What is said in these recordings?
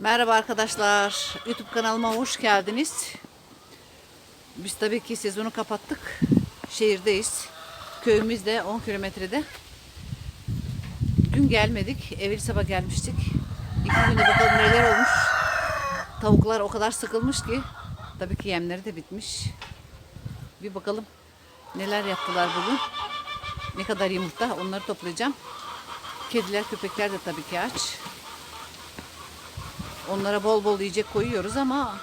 Merhaba arkadaşlar. YouTube kanalıma hoş geldiniz. Biz tabii ki sezonu kapattık. Şehirdeyiz. Köyümüz de 10 kilometrede. Dün gelmedik. Evvel sabah gelmiştik. İki günde bakalım neler olmuş. Tavuklar o kadar sıkılmış ki. Tabii ki yemleri de bitmiş. Bir bakalım neler yaptılar bugün. Ne kadar yumurta onları toplayacağım. Kediler köpekler de tabii ki aç. Onlara bol bol yiyecek koyuyoruz ama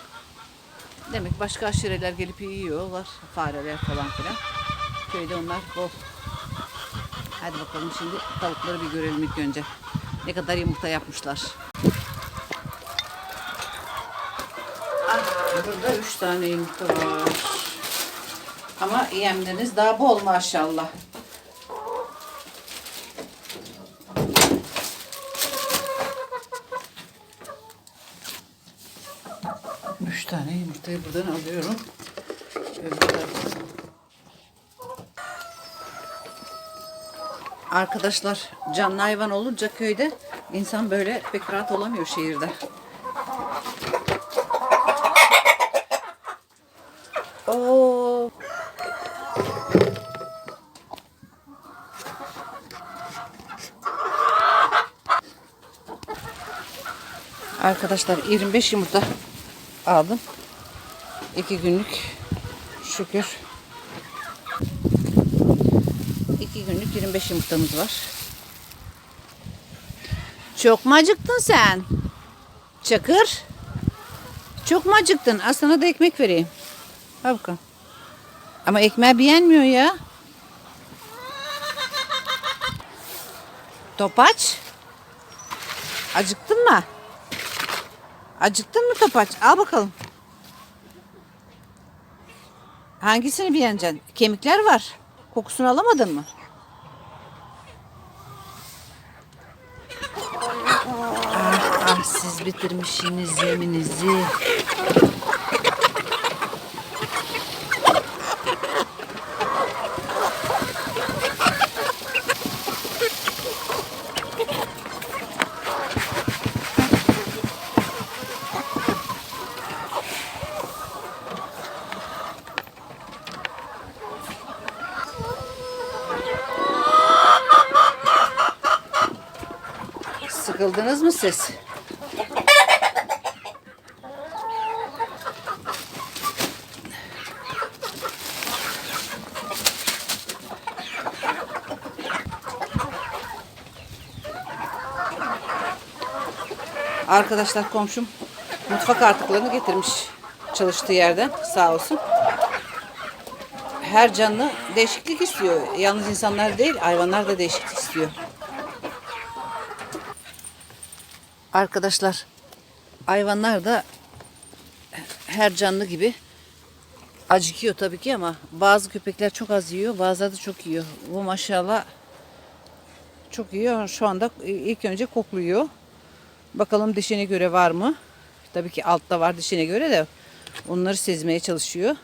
demek başka aşireler gelip yiyorlar. Fareler falan filan. Köyde onlar bol. Hadi bakalım şimdi tavukları bir görelim ilk önce. Ne kadar yumurta yapmışlar. Ah, burada üç tane yumurta var. Ama yemleriniz daha bol maşallah. Tane yumurtayı buradan alıyorum. Arkadaşlar canlı hayvan olunca köyde insan böyle pek rahat olamıyor şehirde. Oo. Arkadaşlar 25 yumurta aldım. 2 günlük şükür. 2 günlük 25 yumurtamız var. Çok mu acıktın sen? Çakır. Çok mu acıktın? Sana da ekmek vereyim. Al bakalım. Ama ekmeği beğenmiyor ya. Topaç. Acıktın mı? Acıktın mı Topaç? Al bakalım. Hangisini beğeneceksin? Kemikler var. Kokusunu alamadın mı? Ah, ah siz bitirmişsiniz yeminizi. Sıkıldınız mı siz? Arkadaşlar komşum mutfak artıklarını getirmiş çalıştığı yerden sağ olsun. Her canlı değişiklik istiyor. Yalnız insanlar değil hayvanlar da değişiklik istiyor. Arkadaşlar hayvanlar da her canlı gibi acıkıyor tabii ki ama bazı köpekler çok az yiyor bazıları da çok yiyor. Bu maşallah çok yiyor. Şu anda ilk önce kokluyor. Bakalım dişine göre var mı? Tabii ki altta var dişine göre de onları sezmeye çalışıyor.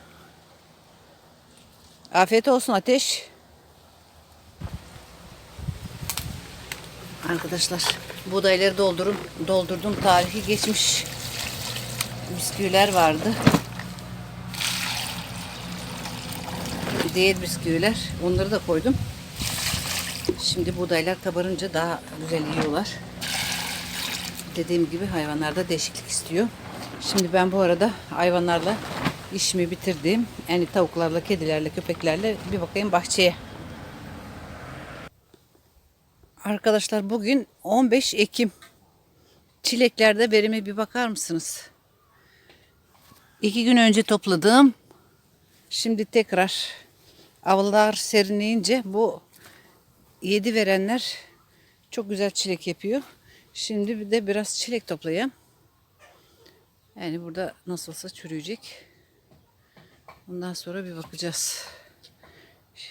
Afiyet olsun ateş. Arkadaşlar buğdayları doldurun, doldurdum. Tarihi geçmiş bisküviler vardı. Diğer bisküviler. Onları da koydum. Şimdi buğdaylar kabarınca daha güzel yiyorlar. Dediğim gibi hayvanlarda değişiklik istiyor. Şimdi ben bu arada hayvanlarla işimi bitirdim. Yani tavuklarla, kedilerle, köpeklerle bir bakayım bahçeye. Arkadaşlar bugün 15 Ekim. Çileklerde verime bir bakar mısınız? İki gün önce topladım. Şimdi tekrar avlar serinleyince bu yedi verenler çok güzel çilek yapıyor. Şimdi bir de biraz çilek toplayayım. Yani burada nasıl olsa çürüyecek. Ondan sonra bir bakacağız.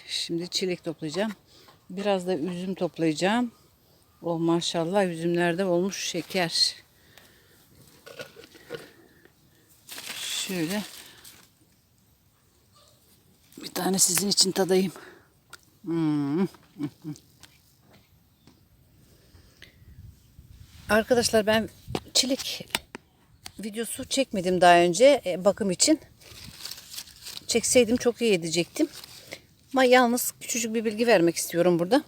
Şimdi çilek toplayacağım. Biraz da üzüm toplayacağım. Oh maşallah üzümlerde olmuş şeker. Şöyle bir tane sizin için tadayım. Hmm. Arkadaşlar ben çilek videosu çekmedim daha önce e, bakım için. Çekseydim çok iyi edecektim. Ama yalnız küçücük bir bilgi vermek istiyorum burada.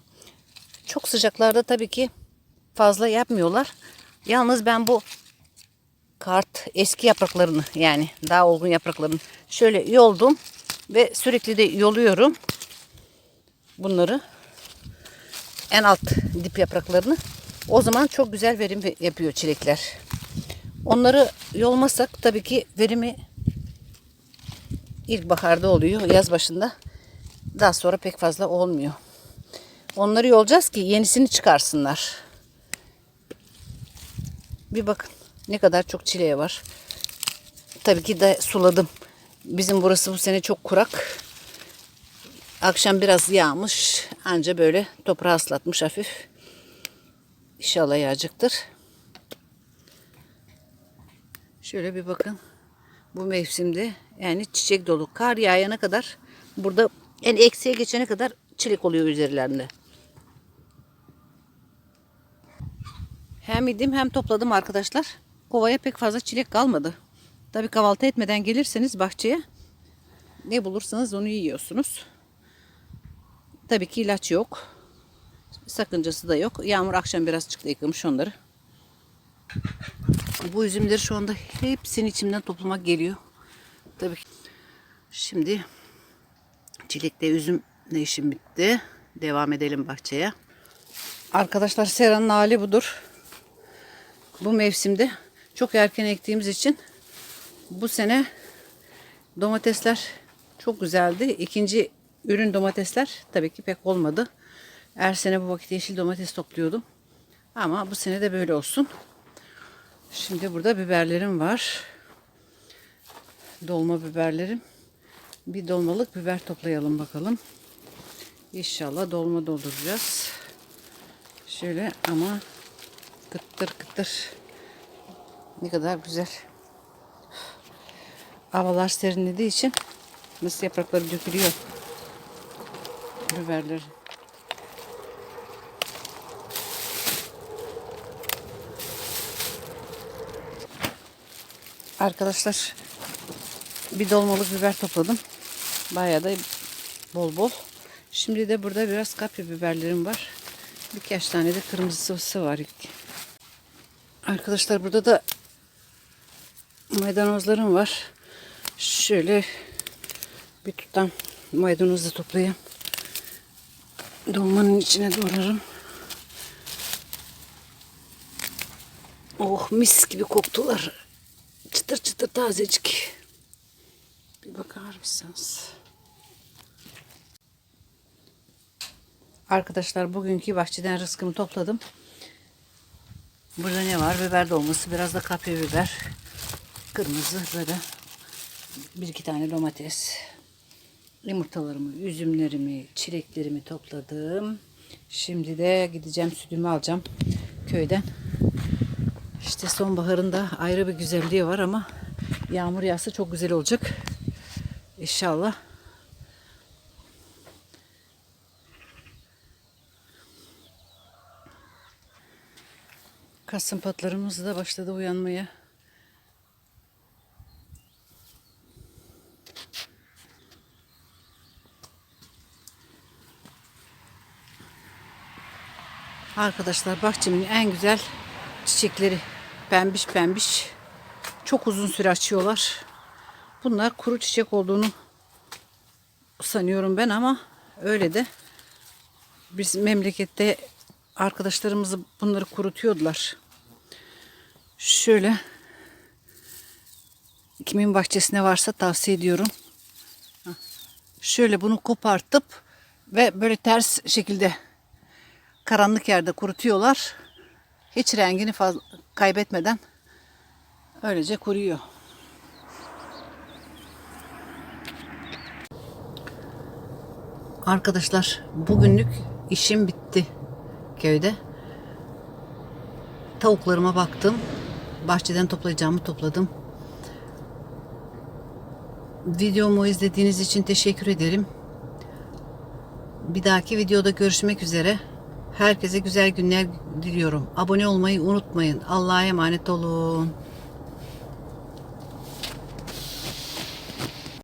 Çok sıcaklarda tabii ki fazla yapmıyorlar. Yalnız ben bu kart eski yapraklarını yani daha olgun yapraklarını şöyle yoldum ve sürekli de yoluyorum bunları en alt dip yapraklarını o zaman çok güzel verim yapıyor çilekler. Onları yolmasak tabii ki verimi ilkbaharda oluyor yaz başında daha sonra pek fazla olmuyor. Onları yolacağız ki yenisini çıkarsınlar. Bir bakın ne kadar çok çileği var. Tabii ki de suladım. Bizim burası bu sene çok kurak. Akşam biraz yağmış. Anca böyle toprağı ıslatmış hafif. İnşallah yağacaktır. Şöyle bir bakın. Bu mevsimde yani çiçek dolu. Kar yağana kadar burada en eksiye geçene kadar çilek oluyor üzerlerinde. Hem yedim hem topladım arkadaşlar. Kovaya pek fazla çilek kalmadı. Tabii kahvaltı etmeden gelirseniz bahçeye ne bulursanız onu yiyorsunuz. Tabii ki ilaç yok. Sakıncası da yok. Yağmur akşam biraz çıktı yıkamış onları. Bu üzümleri şu anda hepsini içimden toplamak geliyor. Tabii ki. Şimdi çilekte üzüm ne işim bitti. Devam edelim bahçeye. Arkadaşlar seranın hali budur. Bu mevsimde çok erken ektiğimiz için bu sene domatesler çok güzeldi. İkinci ürün domatesler tabii ki pek olmadı. Her sene bu vakit yeşil domates topluyordum. Ama bu sene de böyle olsun. Şimdi burada biberlerim var. Dolma biberlerim. Bir dolmalık biber toplayalım bakalım. İnşallah dolma dolduracağız. Şöyle ama kıtır kıtır. Ne kadar güzel. Havalar serinlediği için nasıl yaprakları dökülüyor. Biberler. Arkadaşlar bir dolmalık biber topladım. Bayağı da bol bol. Şimdi de burada biraz kapya biberlerim var. Birkaç tane de kırmızısı var. Arkadaşlar burada da maydanozlarım var. Şöyle bir tutam maydanoz da toplayayım. Dolmanın içine doğrarım. Oh mis gibi koktular. Çıtır çıtır tazecik. Bir bakar mısınız? Arkadaşlar bugünkü bahçeden rızkımı topladım. Burada ne var? Biber dolması, biraz da kapya biber. Kırmızı böyle bir iki tane domates. Yumurtalarımı, üzümlerimi, çileklerimi topladım. Şimdi de gideceğim sütümü alacağım köyden. İşte sonbaharında ayrı bir güzelliği var ama yağmur yağsa çok güzel olacak. İnşallah. Kasım patlarımız da başladı uyanmaya. Arkadaşlar bahçemin en güzel çiçekleri pembiş pembiş çok uzun süre açıyorlar. Bunlar kuru çiçek olduğunu sanıyorum ben ama öyle de biz memlekette arkadaşlarımızı bunları kurutuyordular. Şöyle kimin bahçesine varsa tavsiye ediyorum. Şöyle bunu kopartıp ve böyle ters şekilde karanlık yerde kurutuyorlar. Hiç rengini fazla kaybetmeden öylece kuruyor. Arkadaşlar bugünlük işim bitti köyde. Tavuklarıma baktım. Bahçeden toplayacağımı topladım. Videomu izlediğiniz için teşekkür ederim. Bir dahaki videoda görüşmek üzere. Herkese güzel günler diliyorum. Abone olmayı unutmayın. Allah'a emanet olun.